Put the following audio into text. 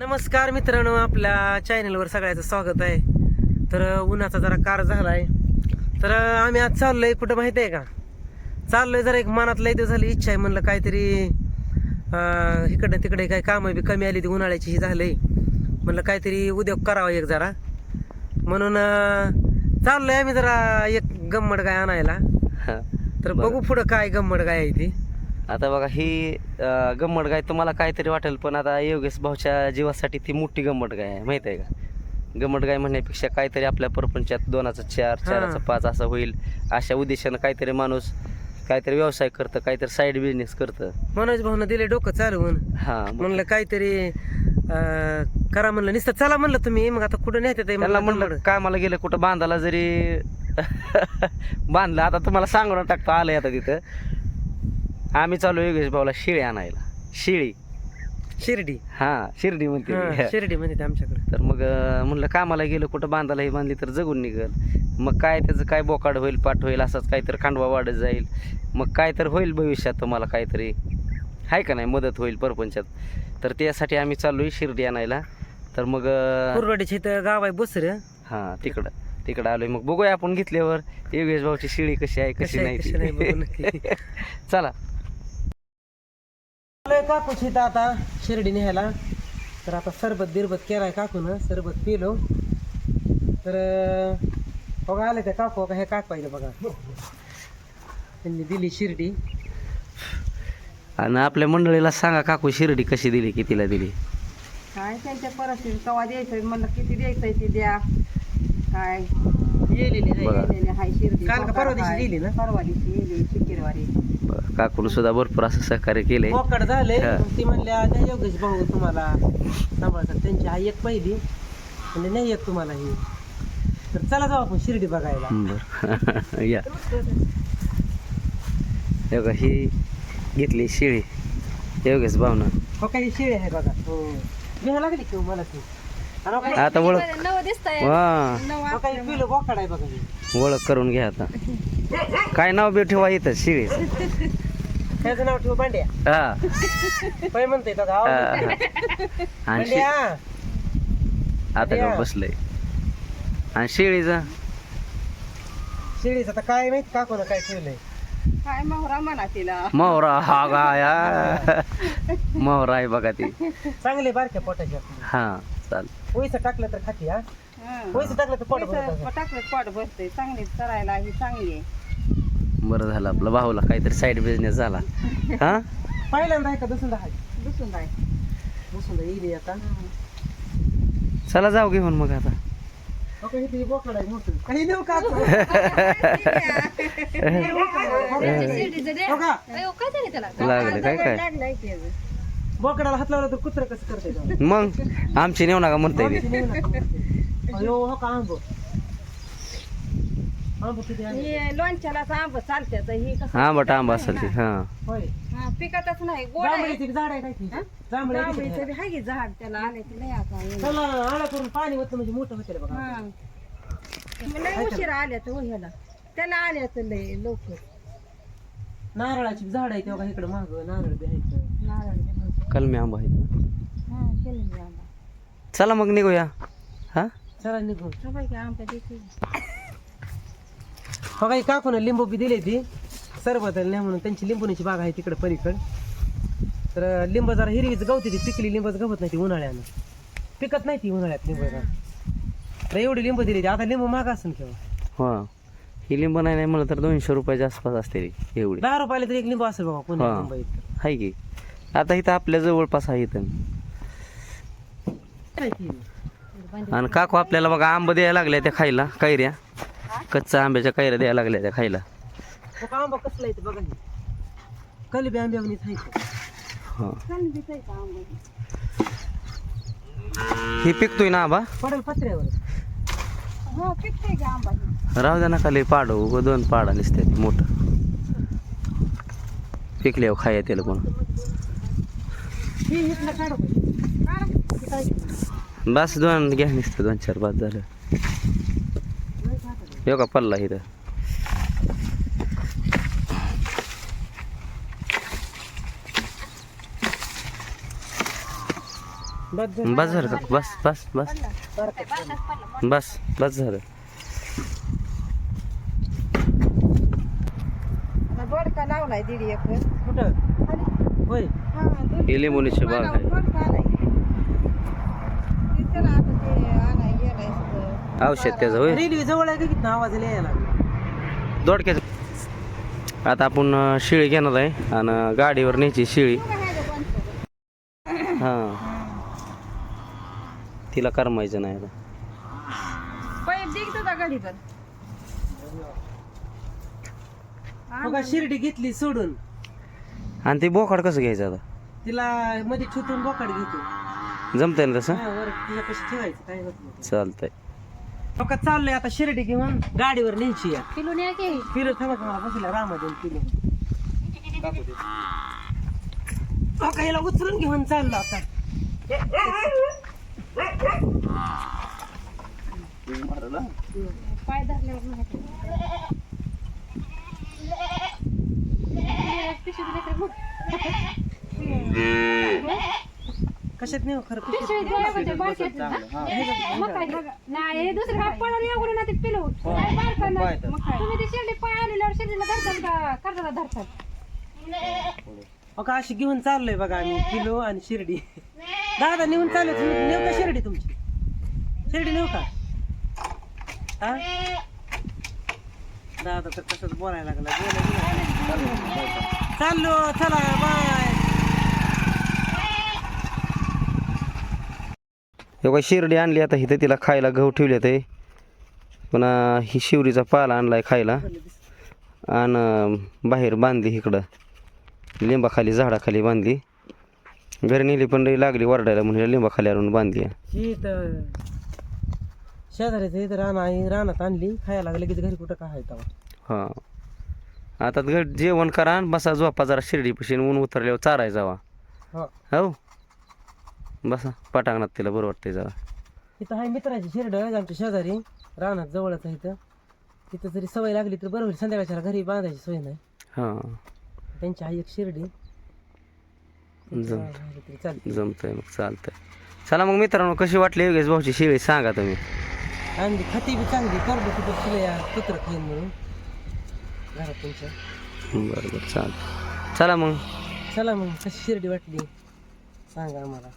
नमस्कार मित्रांनो आपल्या चॅनलवर सगळ्याचं स्वागत आहे. तर उन्हाचा जरा कार झालाय. तर आम्ही आज चाललोय कुठं माहिती आहे का? चाललोय जरा एक मनात लय दिवस झाली इच्छा आहे म्हणलं काहीतरी अं, इकडनं तिकडे काही कामं बी कमी आली ती उन्हाळ्याची ही झालंय. म्हणलं काहीतरी उद्योग करावा एक जरा. म्हणून चाललोय आम्ही जरा एक गम्मड गाय आणायला. तर. बघू पुढं काय गम्मड गाय आहे ती. आता बघा ही अं, गंमत गाय तुम्हाला काहीतरी वाटेल पण आता योगेश भाऊच्या जीवासाठी ती मोठी गंमत गाय आहे माहीत आहे का? गंमत गाय म्हणण्यापेक्षा काहीतरी आपल्या परपंचात दोनाचा चार चाराचा पाच असं होईल अशा उद्देशानं काहीतरी माणूस काहीतरी व्यवसाय करतं काहीतरी साईड बिझनेस करतं. मनोज भाऊनं दिले डोकं चालवून हा म्हणलं काहीतरी करा म्हणलं नुसतं चला म्हणलं तुम्ही मग आता कुठं नेते ते त्यांना म्हणलं कामाला गेलं कुठं बांधाला जरी बांधलं आता तुम्हाला सांगून टाकतो आलंय आता तिथं. आम्ही चालू योगेश भाऊला शिळी आणायला. शिळी. शिर्डी? हा शिर्डी म्हणते. शिर्डी म्हणजे आमच्याकडे. तर मग म्हणलं कामाला गेलं कुठं बांधायला ही बांधली तर जगून निघल. मग काय त्याचं काय बोकाड होईल पाठ होईल असंच काहीतरी खांडवा वाढत जाईल. मग काय तर होईल भविष्यात तुम्हाला काहीतरी. आहे का नाही? मदत होईल परपंचात. तर त्यासाठी आम्ही चाललोय शिर्डी आणायला. तर मग अं, कुरवाडीच्या इथं गाव आहे बसर. हां तिकडं. तिकडं आलोय. मग बघूया आपण घेतल्यावर. योगेश भाऊची शिळी कशी आहे कशी कशी नाही बघू ती. चला काकूच इथं आता शिर्डी न्यायला तर आता सरबत बिरबत केलाय काकून सरबत पिलो तर बघा आलं त्या काकू बघा हे काक पाहिजे बघा त्यांनी दिली शिर्डी आणि आपल्या मंडळीला सांगा काकू शिर्डी कशी दिली कितीला दिली काय त्यांच्या परिस्थिती कवा द्यायचं म्हणलं किती द्यायचंय ते द्या काय गेलेली नाही. बघा. गेलेले हाय शिर्डी काल का परवा दिवशी. दिली ना? परवा दिवशी गेली शुक्रवारी काकून सुद्धा भरपूर असं सहकार्य केलंय. झाले हा. ती म्हणल्या "द्या योगेश भाऊ तुम्हाला सांभाळतात. त्यांची आई एक पहिली म्हणजे नाही एक तुम्हाला ही. तर चला जाऊ आपण शिर्डी बघायला. बर. या. हे बघा ही घेतली शिळी योगेश भावना हो काही शेळी आहे बघा. हो घ्यायला लागली की हो मला ती? आता ओळख. वा हो. ओळख करून घ्या आता. काय नाव बी ठेवा इथं शिळी त्याचं नाव ठेवू पांड्या हा. म्हणते हा. हा. आणि आता का बसलंय. आणि शिळीचा? शेळीचं आता काय माहीत काकून काय ठेवलंय. काय मोहरा म्हणा तिला. मोहरा हा गाया. मोहरा आहे बघा ती. चांगले बारक्या पोटाच्या हा. चाल पैसे टाकलं तर खाती हा? हं. पैसे टाकलं तर पोट भरत. टाकलं पोट भरते. चांगली करायला ही चांगली आहे. बरं झालं आपलं भाऊला काहीतरी साईड बिझनेस झाला. हा? पहिल्यांदा आहे का दुसऱ्यांदा आहे? दुसून जाय दुसऱ्यांदा येईल आता. चला जाऊ घेऊन मग आता. का इथे बोकड आहे मोठं. काही देऊ का हो का लागलं काय काय? लागलाय की अजून. बोकडाला हात लावला तर कुत्र कसं करते मग? आमची नेऊ नका म्हणताय ते. अयो हो का आंब? आंब किती आहे ही लोणच्यालाच आंब ही कसं हा बट आंबा असेल ती हा. होय. हा, पिकतच नाही गोड आहे. जांभळीची झाड आहे काय ती? जांभळी आहे जांभळीचं किती बी हाय की झाड त्याला आले की नाही आता येईल. चला आळा करून पाणी होतं म्हणजे मोठं होते बघा. हा. मग लय उशिरा आल्या तर ह्याला. त्याला आल्या तर लय लवकर. नारळाची झाड आहे तेव्हा इकडे माग नारळ बी. नारळ बी. कलमी आंबा आहे. ना हा, केलं मी आंबा. चला मग निघूया. हा? चला निघून हा बाई, काय आंबा देते. हो काही काकून लिंबू बी दिले ती. सरबत नाही म्हणून त्यांची लिंबूची बाग आहे तिकडे पलीकड. तर लिंब जरा हिरवीच गवती ती. पिकली लिंबच गवत नाही ती उन्हाळ्यानं. पिकत नाही ती उन्हाळ्यात लिंब तर एवढी लिंबू दिली ती. आता लिंबू माग असेल किंवा हा. ही लिंब नाही नाही म्हणलं तर दोनशे रुपयाच्या आसपास असते एवढी. दहा रुपयाला तरी एक लिंबू असेल बाबा पुन्हा हा. लिंब इथं. आहे की. आता इथं आपल्या जवळपास आहे इथं? आणि काकू आपल्याला बघा आंबा द्यायला लागल्या त्या खायला कैऱ्या. कच्चा आंब्याच्या कैऱ्या द्यायला लागल्या त्या खायला. हो आंबा कसला येते बघा. कलबी आंब्यावणी हा. ही पिकतोय ना आंबा? पडेल पत्र्यावर. हा, पिकतंय की आंबा. राहू द्या नका लई पाड दोन पाडा निसते मोठं. पिकल्यावर खाया त्याला कोण ही इथलं काढू का? हे काय केलं? बस दोन घ्या निसतं दोन चार पाच झालं. यो का पल्ला इथं? बस बस झालं का? बस बस बस. बस बस झालं. दोडका लावलाय दीड एकर. कुठं? होय. लिंबोणीची बाग आहे. औषध त्याचं होय. रेल्वे जवळ आहे का किती आवाज यायला? दोडक्याचं. आता आपण शिळी घेणार आहे आणि गाडीवर न्यायची शिळी. हां. तिला करमायचं नाही आता. शिर्डी घेतली सोडून. आणि ते बोकाड कसं घ्यायचं आता? तिला मध्ये छुटून बोकाड घेतो. जमतंय ना तसं? हा, वर तिला कशी ठेवायचं काय होत नाही. चालतंय. बघा चाललंय आता शिर्डी घेऊन गाडीवर न्यायची या. किलो न्या की. फिरत थांबा मला बसला रामादेव किलो बघा याला उचलून घेऊन चाललो आता. पाय धरल्यावर माहिती. कशात नेऊ खरं पिशवीत गोळ्या म्हणजे बारक्यात. मग काय? नाही दुसरं काय? येऊ ना ते पिलू. काय बारकं नाही. तुम्ही ते शेंडी पाय आलेल्यावर शेंडीला धरतात का? कर्जाला धरतात. अशी घेऊन चाललोय बघा आम्ही किलो आणि शिर्डी. दादा नेऊन चालू नेऊ का शिर्डी तुमची? शिर्डी नेऊ का हा दादा तर तसंच बोलायला लागला. बोला. चाललो चला बाय. काय शिर्डी आणली आता इथं तिला खायला गहू ठेवले ते पुन्हा ही शिवरीचा पाला आणलाय खायला. आणि बाहेर बांधली इकडं. लिंबाखाली झाडाखाली बांधली. घरी नेली पण लागली वरडायला म्हणून लिंबाखाली आणून बांधली. ही तर शेजारीचं इथं रान आहे रानात आणली. खायला लागलं लगेच घरी कुठं काय हां. आता घर जेवण करा आणि बसा झोपा जरा शिर्डी ऊन उतरल्यावर चाराय जावा. हो? बसा पटांगणात तिला बरं वाटतंय जरा. इथं आहे मित्राची शिरड आमच्या शेजारी रानात जवळच आहे इथं. तिथं जरी सवय लागली तर बरोबर संध्याकाळच्या घरी बांधायची सोय नाही. हां. त्यांची आई एक शिर्डी. जम चालते जमतंय मग चालतंय. चला मग मित्रांनो कशी वाटली योगेश भाऊची शिळी सांगा तुम्ही. आणि खती बी चांगली करडू कुठं शिल्या कुत्र खाईन म्हणून. घरात तुमच्या. बरं बरं चालतं चला मग. चला मग कशी शिर्डी वाटली? सांगा आम्हाला.